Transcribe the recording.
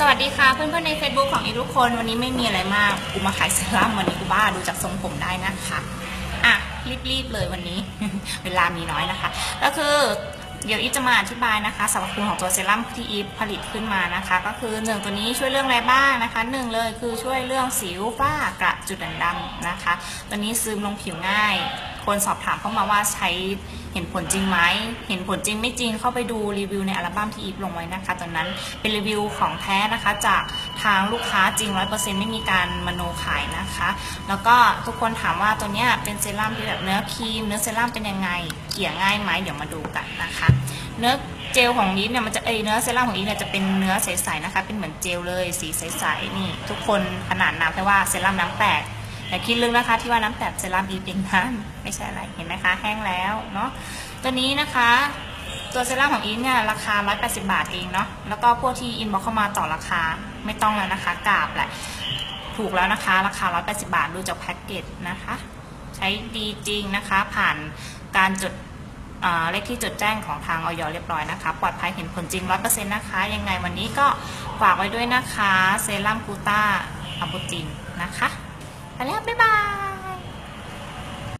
สวัสดีค่ะเพื่อนๆใน Facebook ของอีทุกคน วันนี้ไม่มีอะไรมาก กูมาขายเซรั่มวันนี้กูบ้าดูจากทรงผมได้นะคะอะรีบๆเลยวันนี้ เวลามีน้อยนะคะ ก็คือเดี๋ยวอีฟจะมาอธิบายนะคะสรรพคุณของตัวเซรั่มที่อีฟผลิตขึ้นมานะคะ ก็คือหนึ่งตัวนี้ช่วยเรื่องอะไรบ้างนะคะหนึ่งเลยคือช่วยเรื่องสิวฝ้ากระจุดด่างดำนะคะ ตัวนี้ซึมลงผิวง่าย คนสอบถามเข้ามาว่าใช้เห็นผลจริงไหม เห็นผลจริงไม่จริงเข้าไปดูรีวิวในอัลบั้มที่อีฟลงไว้นะคะ ตอนนั้นเป็นรีวิวของแท้นะคะ จากทางลูกค้าจริง 100%ไม่มีการมโนขายนะคะ แล้วก็ทุกคนถามว่าตัวเนี้ยเป็นเซรั่มที่แบบเนื้อครีม เนื้อเซรั่มเป็นยังไง เกลี่ยง่ายไหมเดี๋ยวมาดูกันนะคะ เนื้อเจลของอีฟเนี่ยมันจะเอเนื้อเซรั่มของอีฟเนี่ยจะเป็นเนื้อใสๆนะคะ เป็นเหมือนเจลเลยสีใสๆนี่ ทุกคนขนาดน้ำแค่ว่าเซรั่มน้ำแตก อย่าคิดลึกนะคะที่ว่าน้ำแตกเซรั่มอีเองนะไม่ใช่อะไรเห็นไหมคะแห้งแล้วเนาะตัวนี้นะคะตัวเซรั่มของอีเนี่ยราคา 180 บาทเองเนาะแล้วก็พวกที่อินบอกเข้ามาต่อราคาไม่ต้องแล้วนะคะกราบแหละถูกแล้วนะคะ ราคา 180 บาทดูจากแพ็กเกจนะคะ ใช้ดีจริงนะคะ ผ่านการจดเลขที่จดแจ้งของทางออยเรียบร้อยนะคะ ปลอดภัยเห็นผลจริง 100%นะคะ ยังไงวันนี้ก็ฝากไว้ด้วยนะคะ เซรั่มกูต้าอะบูตินนะคะ ไปแล้วบ๊ายบาย